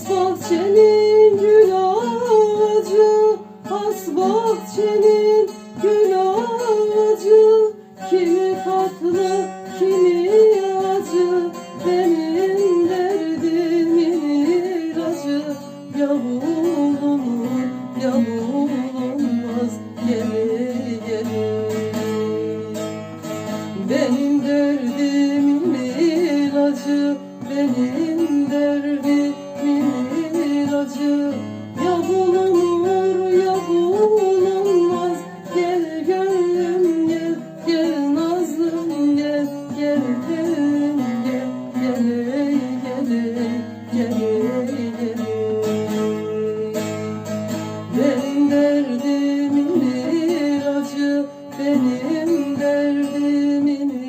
Has bahçenin gül ağacı Has bahçenin gül ağacı. Kimi tatlı kimi acı Benim derdimin ilacı Ya bulunur ya bulunmaz Gelir gelir. Benim derdimin ilacı, derdimin